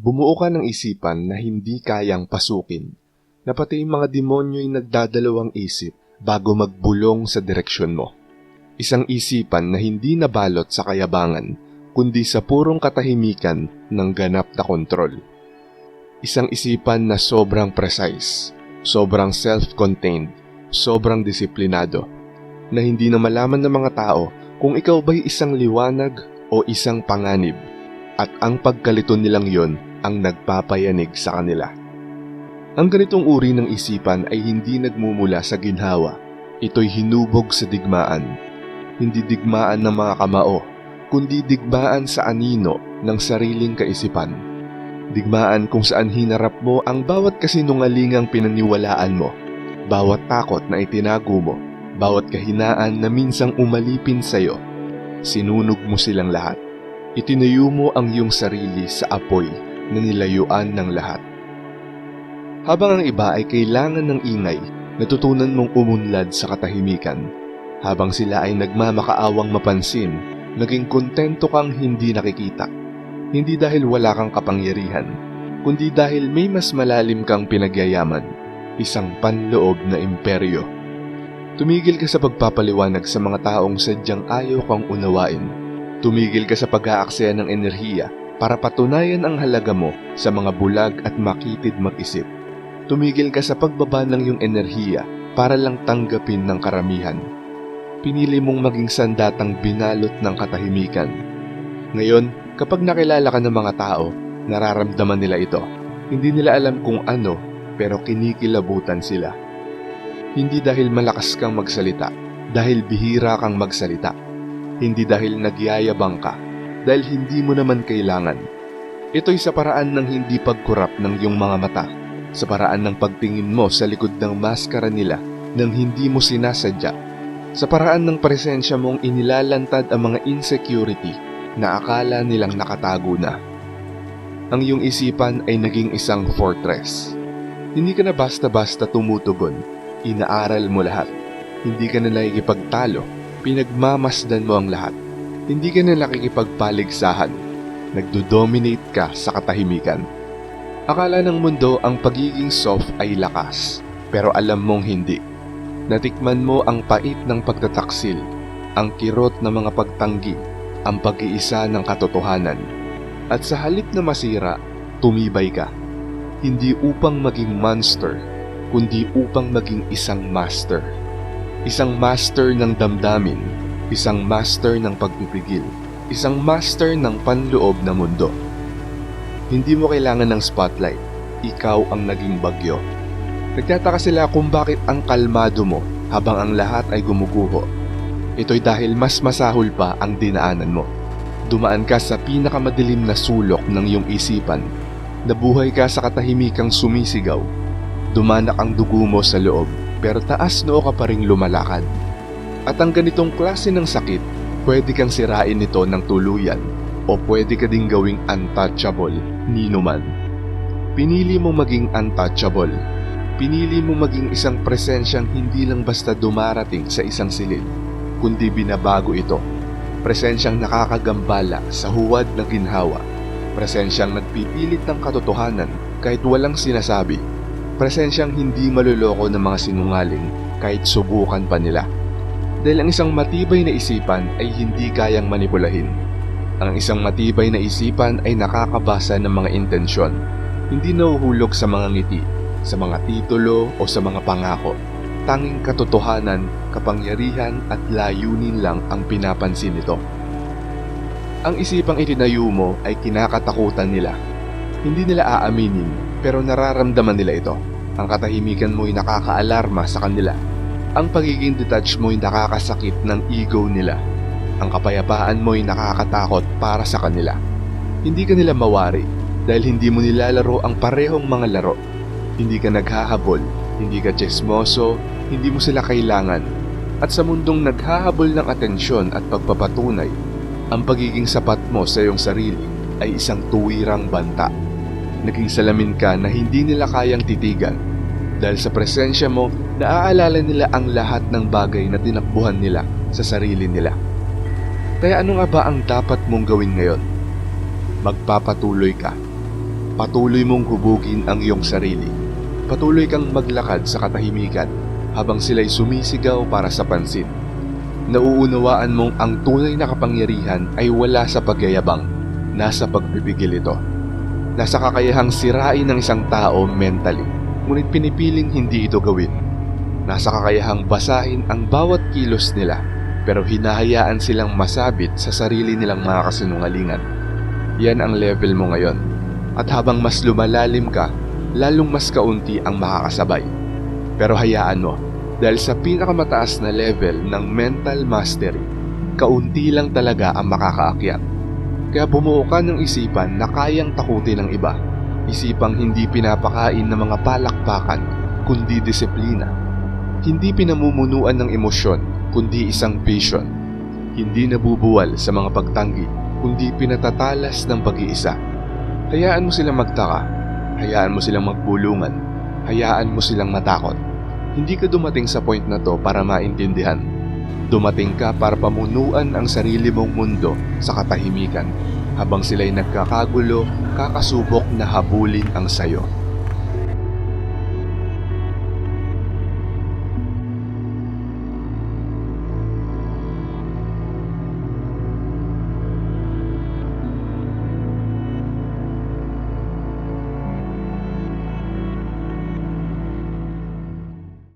Bumuo ka ng isipan na hindi kayang pasukin, na pati yung mga demonyo'y nagdadalawang isip bago magbulong sa direksyon mo. Isang isipan na hindi nabalot sa kayabangan, kundi sa purong katahimikan ng ganap na kontrol. Isang isipan na sobrang precise, sobrang self-contained, sobrang disiplinado, na hindi na malaman ng mga tao kung ikaw ba'y isang liwanag o isang panganib, at ang pagkalito nilang yon ang nagpapayanig sa kanila. Ang ganitong uri ng isipan ay hindi nagmumula sa ginhawa. Ito'y hinubog sa digmaan. Hindi digmaan ng mga kamao, kundi digmaan sa anino ng sariling kaisipan. Digmaan kung saan hinarap mo ang bawat kasinungalingang pinaniwalaan mo, bawat takot na itinago mo, bawat kahinaan na minsang umalipin sa'yo. Sinunog mo silang lahat. Itinayo mo ang iyong sarili sa apoy na nilayuan ng lahat. Habang ang iba ay kailangan ng ingay, natutunan mong umunlad sa katahimikan. Habang sila ay nagmamakaawang mapansin, naging kontento kang hindi nakikita. Hindi dahil wala kang kapangyarihan, kundi dahil may mas malalim kang pinagyayaman, isang panloob na imperyo. Tumigil ka sa pagpapaliwanag sa mga taong sadyang ayaw kang unawain. Tumigil ka sa pag-aaksaya ng enerhiya para patunayan ang halaga mo sa mga bulag at makitid mag-isip. Tumigil ka sa pagbaba ng iyong enerhiya para lang tanggapin ng karamihan. Pinili mong maging sandatang binalot ng katahimikan. Ngayon, kapag nakilala ka ng mga tao, nararamdaman nila ito. Hindi nila alam kung ano, pero kinikilabutan sila. Hindi dahil malakas kang magsalita, dahil bihira kang magsalita. Hindi dahil nagyayabang ka, dahil hindi mo naman kailangan. Ito'y sa paraan ng hindi pagkurap ng iyong mga mata, sa paraan ng pagtingin mo sa likod ng maskara nila nang hindi mo sinasadya, sa paraan ng presensya mong inilalantad ang mga insecurity na akala nilang nakatago na. Ang iyong isipan ay naging isang fortress. Hindi ka na basta-basta tumutugon, inaaral mo lahat. Hindi ka na nakikipagtalo, pinagmamasdan mo ang lahat hindi ka na nakikipagpaligsahan. Nagdo-dominate ka sa katahimikan. Akala ng mundo ang pagiging soft ay lakas, pero alam mong hindi. Natikman mo ang pait ng pagtataksil, ang kirot ng mga pagtanggi, ang pag-iisa ng katotohanan. At sa halip na masira, tumibay ka. Hindi upang maging monster, kundi upang maging isang master. Isang master ng damdamin, isang master ng pagpipigil, isang master ng panloob na mundo. Hindi mo kailangan ng spotlight, ikaw ang naging bagyo. Nagtataka sila kung bakit ang kalmado mo habang ang lahat ay gumuguho. Ito'y dahil mas masahol pa ang dinaanan mo. Dumaan ka sa pinakamadilim na sulok ng iyong isipan. Nabuhay ka sa katahimikang sumisigaw. Dumanak ang dugo mo sa loob, pero taas noo ka pa ring lumalakad. At ang ganitong klase ng sakit, pwede kang sirain nito ng tuluyan o pwede ka ding gawing untouchable, nino man. Pinili mong maging untouchable. Pinili mong maging isang presensyang hindi lang basta dumarating sa isang silid, kundi binabago ito. Presensyang nakakagambala sa huwad na ginhawa. Presensyang nagpipilit ng katotohanan kahit walang sinasabi. Presensyang hindi maluloko ng mga sinungaling kahit subukan pa nila. Dahil ang isang matibay na isipan ay hindi kayang manipulahin. Ang isang matibay na isipan ay nakakabasa ng mga intensyon, hindi nahuhulog sa mga ngiti, sa mga titulo o sa mga pangako. Tanging katotohanan, kapangyarihan at layunin lang ang pinapansin nito. Ang isipang itinayo mo ay kinakatakutan nila. Hindi nila aaminin pero nararamdaman nila ito. Ang katahimikan mo ay nakakaalarma sa kanila ang pagiging detached mo'y nakakasakit ng ego nila. Ang kapayapaan mo'y nakakatakot para sa kanila. Hindi ka nila mawari dahil hindi mo nilalaro ang parehong mga laro. Hindi ka naghahabol, hindi ka chismoso, hindi mo sila kailangan. At sa mundong naghahabol ng atensyon at pagpapatunay, ang pagiging sapat mo sa iyong sarili ay isang tuwirang banta. Naging salamin ka na hindi nila kayang titigan dahil sa presensya mo, naaalala nila ang lahat ng bagay na tinakbuhan nila sa sarili nila. Kaya ano nga ba ang dapat mong gawin ngayon? Magpapatuloy ka. patuloy mong hubugin ang iyong sarili. Patuloy kang maglakad sa katahimikan habang sila'y sumisigaw para sa pansin. Nauunawaan mong ang tunay na kapangyarihan ay wala sa pagyayabang, nasa pagpipigil ito. Nasa kakayahang sirain ng isang tao mentally, ngunit pinipiling hindi ito gawin. Nasa kakayahang basahin ang bawat kilos nila, pero hinahayaan silang masabit sa sarili nilang mga kasinungalingan. Yan ang level mo ngayon. At habang mas lumalalim ka, lalong mas kaunti ang makakasabay. Pero hayaan mo, dahil sa pinakamataas na level ng mental mastery, kaunti lang talaga ang makakaakyat. Kaya bumuo ka ng isipan na kayang takutin ng iba. Isipang hindi pinapakain ng mga palakpakan, kundi disiplina. Hindi pinamumunuan ng emosyon, kundi isang vision. Hindi nabubuwal sa mga pagtanggi, kundi pinatatalas ng pag-iisa. Hayaan mo silang magtaka, hayaan mo silang magbulungan, hayaan mo silang matakot. Hindi ka dumating sa point na to para maintindihan. Dumating ka para pamunuan ang sarili mong mundo sa katahimikan habang sila'y nagkakagulo, kakasubok na habulin ang sayo.